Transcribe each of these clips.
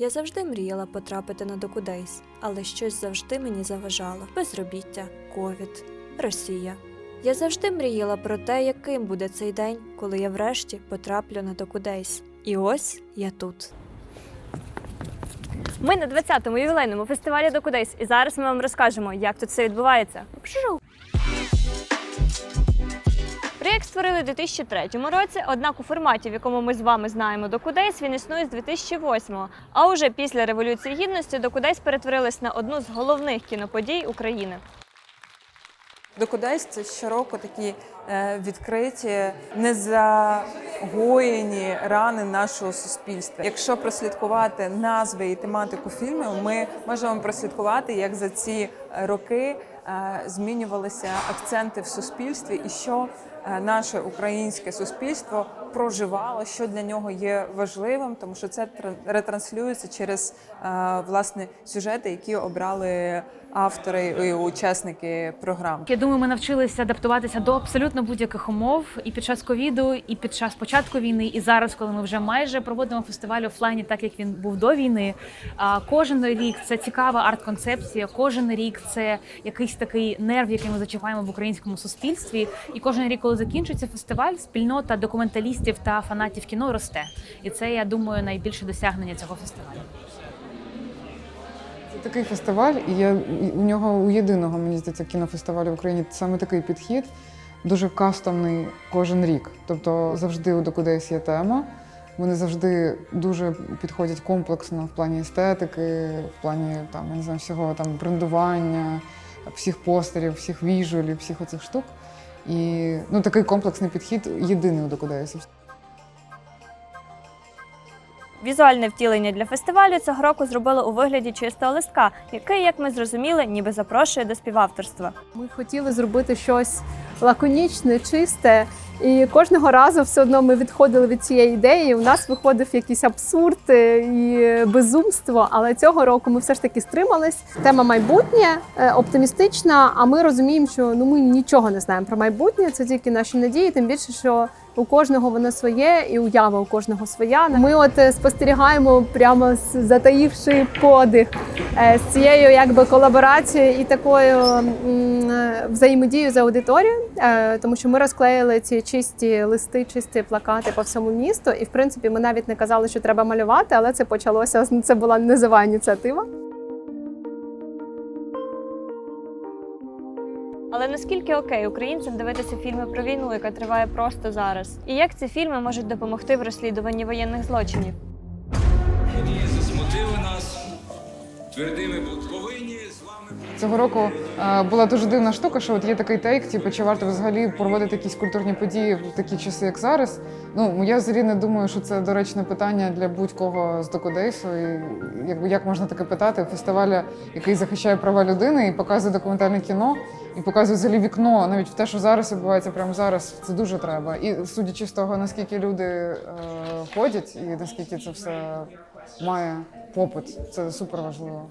Я завжди мріяла потрапити на Докудейс, але щось завжди мені заважало: безробіття, ковід, Росія. Я завжди мріяла про те, яким буде цей день, коли я врешті потраплю на Докудейс. І ось я тут. Ми на 20-му ювілейному фестивалі Докудейс, і зараз ми вам розкажемо, як тут все відбувається. Пшу. Проєкт створили у 2003 році, однак у форматі, в якому ми з вами знаємо Докудейс, він існує з 2008-го. А уже після Революції Гідності Докудейс перетворилась на одну з головних кіноподій України. Докудейс це щороку такі е, відкриті, незагоєні рани нашого суспільства. Якщо прослідкувати назви і тематику фільмів, ми можемо прослідкувати, як за ці роки е, змінювалися акценти в суспільстві, і що наше українське суспільство проживало, що для нього є важливим, тому що це тр- ретранслюється через е, власне сюжети, які обрали автори і учасники програм. Я думаю, ми навчилися адаптуватися до абсолютно будь-яких умов і під час ковіду, і під час початку війни, і зараз, коли ми вже майже проводимо фестиваль офлайні, так як він був до війни. Кожен рік це цікава арт-концепція. Кожен рік це якийсь такий нерв, який ми зачіпаємо в українському суспільстві. І кожен рік, коли закінчується фестиваль, спільнота документалістів та фанатів кіно росте. І це я думаю найбільше досягнення цього фестивалю. Це такий фестиваль, і я у нього у єдиного мені здається кінофестивалю в Україні саме такий підхід, дуже кастомний кожен рік. Тобто завжди у Докудейс є тема. Вони завжди дуже підходять комплексно в плані естетики, в плані там я не знаю всього там брендування, всіх постерів, всіх віжуалів, всіх оцих штук. І ну такий комплексний підхід єдиний у Докудейсі. Візуальне втілення для фестивалю цього року зробили у вигляді чистого листка, який, як ми зрозуміли, ніби запрошує до співавторства. Ми хотіли зробити щось лаконічне, чисте, і кожного разу все одно ми відходили від цієї ідеї. У нас виходив якийсь абсурд е, і безумство. Але цього року ми все ж таки стримались. Тема майбутнє е, оптимістична. А ми розуміємо, що ну ми нічого не знаємо про майбутнє. Це тільки наші надії, тим більше, що. У кожного воно своє, і уява у кожного своя. Ми от е, спостерігаємо прямо з- затаївши подих з цією якби колаборацією і такою взаємодією з аудиторією, тому що ми розклеїли ці чисті листи, чисті плакати по всьому місту. І в принципі, ми навіть не казали, що треба малювати, але це почалося. Це була низова ініціатива. Але наскільки окей українцям дивитися фільми про війну, яка триває просто зараз? І як ці фільми можуть допомогти в розслідуванні воєнних злочинів? Події засмутили нас. Твердими вами. Цього року е, була дуже дивна штука, що от є такий тейк, типу, чи варто взагалі проводити якісь культурні події в такі часи, як зараз. Ну я взагалі не думаю, що це доречне питання для будь-кого з Докудейсу. І якби як можна таке питати фестиваля, який захищає права людини і показує документальне кіно, і показує взагалі вікно, навіть в те, що зараз відбувається прямо зараз, це дуже треба. І судячи з того, наскільки люди е, ходять, і наскільки це все має попит, це супер важливо.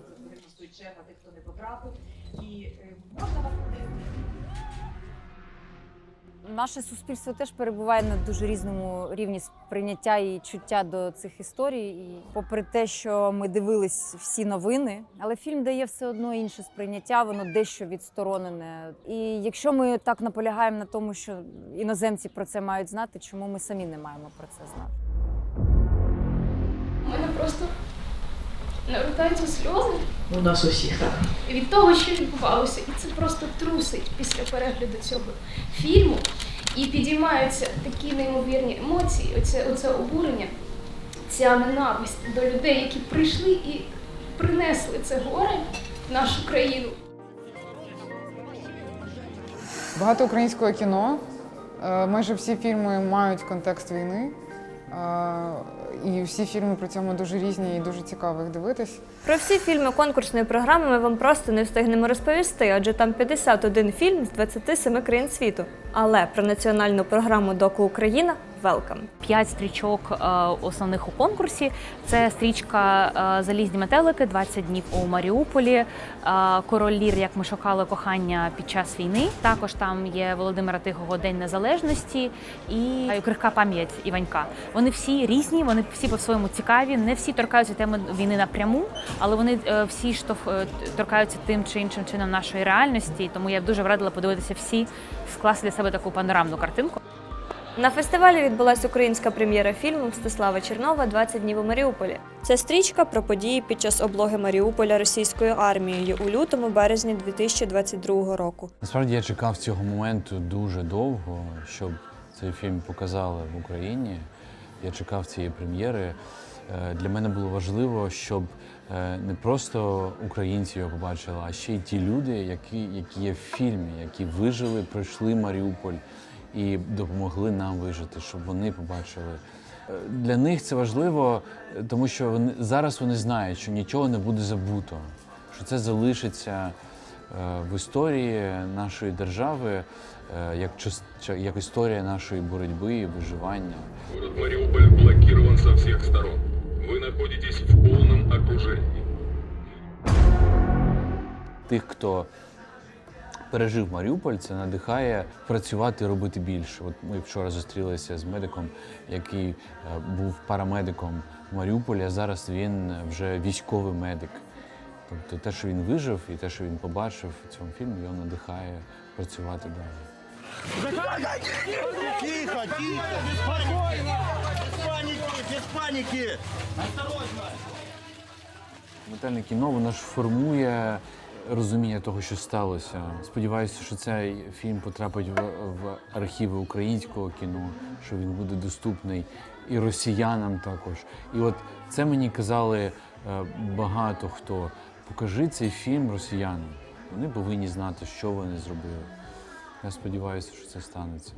Наше суспільство теж перебуває на дуже різному рівні сприйняття і чуття до цих історій. І попри те, що ми дивились всі новини, але фільм дає все одно інше сприйняття, воно дещо відсторонене. І якщо ми так наполягаємо на тому, що іноземці про це мають знати, чому ми самі не маємо про це знати? У мене просто навертаються сльози У нас усіх так. від того, що відбувалося. І це просто трусить після перегляду цього фільму. І підіймаються такі неймовірні емоції, оце, оце обурення, ця ненависть до людей, які прийшли і принесли це горе в нашу країну. Багато українського кіно. Е, Майже всі фільми мають контекст війни. І всі фільми при цьому дуже різні і дуже цікаво їх дивитись. Про всі фільми конкурсної програми ми вам просто не встигнемо розповісти, адже там 51 фільм з 27 країн світу. Але про національну програму Доку Україна Welcome. П'ять стрічок е, основних у конкурсі. Це стрічка е, Залізні метелики, 20 днів у Маріуполі, е, Король Лір, як ми шукали кохання під час війни. Також там є Володимира Тихого День Незалежності і Крихка пам'ять Іванька. Вони всі різні, вони всі по-своєму цікаві. Не всі торкаються теми війни напряму, але вони всі штовх е, торкаються тим чи іншим чином нашої реальності. Тому я б дуже радила подивитися всі, скласти для себе таку панорамну картинку. На фестивалі відбулася українська прем'єра фільму Мстислава Чернова «20 днів у Маріуполі. Це стрічка про події під час облоги Маріуполя російською армією у лютому березні 2022 року. Насправді я чекав цього моменту дуже довго, щоб цей фільм показали в Україні. Я чекав цієї прем'єри. Е, Для мене було важливо, щоб е, не просто українці його побачили, а ще й ті люди, які, які є в фільмі, які вижили, пройшли Маріуполь і допомогли нам вижити, щоб вони побачили. Е, Для них це важливо, е, тому що вони зараз вони знають, що нічого не буде забуто, що це залишиться е, в історії нашої держави як, як історія нашої боротьби і виживання. Город Мариуполь блокирован со всех сторон. Вы находитесь в полном окружении. Тих, хто пережив Маріуполь, це надихає працювати робити більше. От ми вчора зустрілися з медиком, який е, був парамедиком а зараз він вже військовий медик. Тобто те, що він вижив, і те, що він побачив в цьому фільмі, його надихає працювати далі. Тихо, тихо, спокойно! Без паники, без паники! Документальне кіно воно ж формує розуміння того, що сталося. Сподіваюся, що цей фільм потрапить в, в архіви українського кіно, що він буде доступний і росіянам також. І от це мені казали е, багато хто. Покажи цей фільм росіянам. Вони повинні знати, що вони зробили. Я сподіваюся, що це станеться.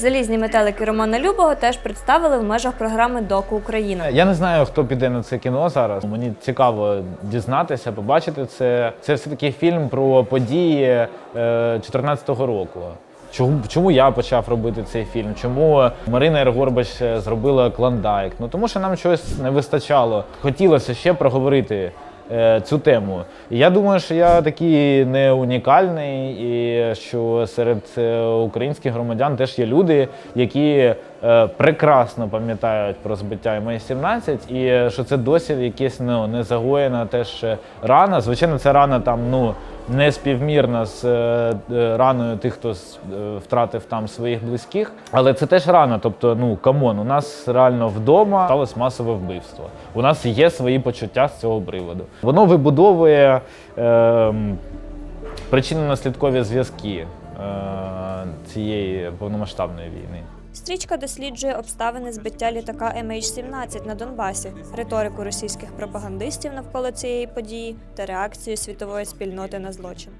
Залізні метелики Романа Любого теж представили в межах програми Доку Україна. Я не знаю, хто піде на це кіно зараз. Мені цікаво дізнатися, побачити це. Це все-таки фільм про події 2014 року. Чому, чому я почав робити цей фільм? Чому Марина Ергорбач е, зробила клондайк? Ну тому що нам щось не вистачало. Хотілося ще проговорити е, цю тему. І я думаю, що я такий не унікальний, і що серед е, українських громадян теж є люди, які е, прекрасно пам'ятають про збиття МС-17, і е, що це досі якась ну, не загоєна теж е, рана. Звичайно, це рана там ну. Не співмірна з е, е, раною тих, хто е, втратив там своїх близьких, але це теж рана. Тобто, ну камон, у нас реально вдома сталося масове вбивство. У нас є свої почуття з цього приводу. Воно вибудовує е, причинно-наслідкові зв'язки е, цієї повномасштабної війни. Стрічка досліджує обставини збиття літака MH17 на Донбасі, риторику російських пропагандистів навколо цієї події та реакцію світової спільноти на злочин.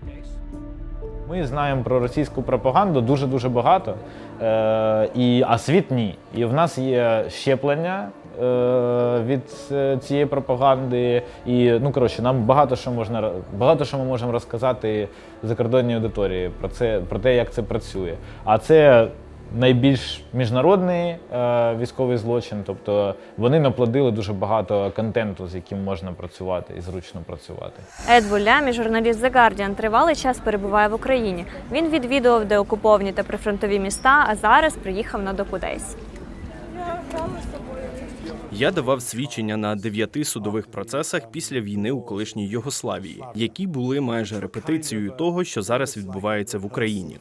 Ми знаємо про російську пропаганду дуже дуже багато, е, і, а світ ні. І в нас є щеплення е, від е, цієї пропаганди. І ну коротше, нам багато що можна багато що ми можемо розказати закордонній аудиторії про це, про те, як це працює. А це найбільш міжнародний е, військовий злочин, тобто вони наплодили дуже багато контенту, з яким можна працювати і зручно працювати. Ед Волямі, журналіст The Guardian, тривалий час перебуває в Україні. Він відвідував деокуповані та прифронтові міста, а зараз приїхав на Докудейс. Я давав свідчення на дев'яти судових процесах після війни у колишній Югославії, які були майже репетицією того, що зараз відбувається в Україні.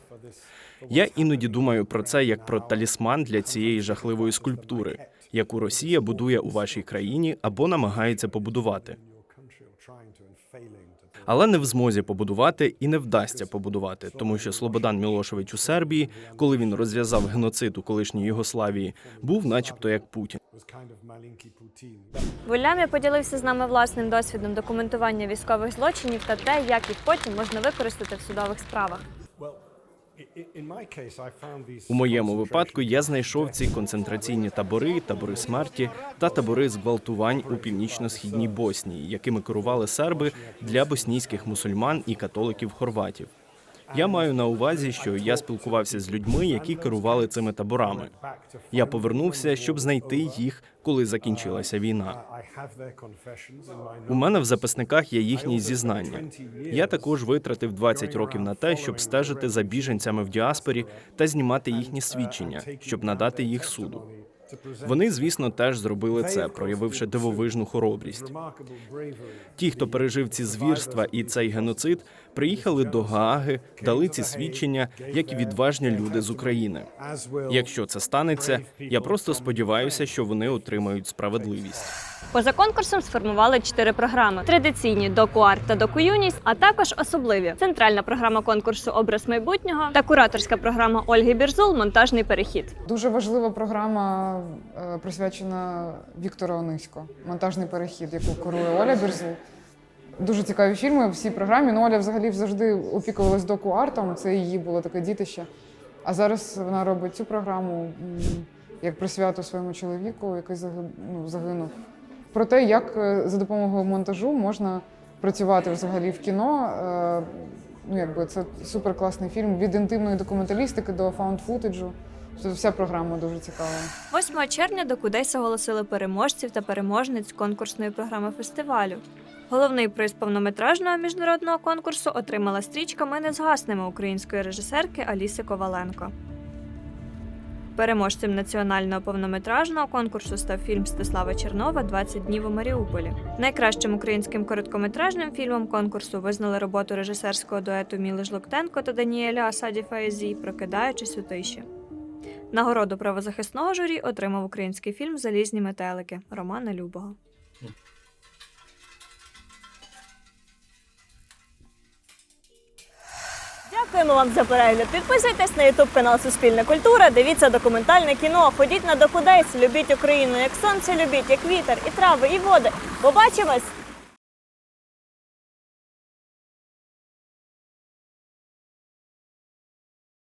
Я іноді думаю про це як про талісман для цієї жахливої скульптури, яку Росія будує у вашій країні або намагається побудувати. Але не в змозі побудувати і не вдасться побудувати, тому що Слободан Мілошевич у Сербії, коли він розв'язав геноцид у колишній Югославії, був, начебто, як Путін. В Улямі поділився з нами власним досвідом документування військових злочинів та те, як їх потім можна використати в судових справах. У моєму випадку я знайшов ці концентраційні табори, табори смерті та табори зґвалтувань у північно-східній Боснії, якими керували серби для боснійських мусульман і католиків хорватів. Я маю на увазі, що я спілкувався з людьми, які керували цими таборами. Я повернувся, щоб знайти їх, коли закінчилася війна. У мене в записниках є їхні зізнання. Я також витратив 20 років на те, щоб стежити за біженцями в діаспорі та знімати їхні свідчення, щоб надати їх суду. Вони, звісно, теж зробили це, проявивши дивовижну хоробрість. Ті, хто пережив ці звірства і цей геноцид, приїхали до Гааги, дали ці свідчення, як і відважні люди з України. Якщо це станеться, я просто сподіваюся, що вони отримають справедливість. Поза конкурсом сформували чотири програми: традиційні доку-арт та доку-юність, а також особливі центральна програма конкурсу Образ майбутнього та кураторська програма Ольги Бірзул Монтажний перехід. Дуже важлива програма е, присвячена Віктору Онисько, монтажний перехід, яку керує Оля Бірзул. Дуже цікаві фільми в цій програмі. Ну, Оля взагалі завжди опікувалась доку-артом, це її було таке дітище. А зараз вона робить цю програму як присвяту своєму чоловіку, який ну, загинув. Про те, як е, за допомогою монтажу можна працювати взагалі в кіно. Е, Ну, якби це супер класний фільм від інтимної документалістики до фаунд-футеджу. Вся програма дуже цікава. 8 червня до Кудейс оголосили переможців та переможниць конкурсної програми фестивалю. Головний приз повнометражного міжнародного конкурсу отримала стрічка Ми не згаснемо української режисерки Аліси Коваленко. Переможцем національного повнометражного конкурсу став фільм Стеслава Чернова «20 днів у Маріуполі. Найкращим українським короткометражним фільмом конкурсу визнали роботу режисерського дуету Міли Жлоктенко та Даніеля Асаді Фаєзі Прокидаючись у тиші. Нагороду правозахисного журі отримав український фільм Залізні метелики Романа Любого. Дякуємо вам за перегляд. Підписуйтесь на ютуб канал Суспільна культура, дивіться документальне кіно, ходіть на Докудейс, любіть Україну, як сонце любіть, як вітер, і трави, і води. Побачимось!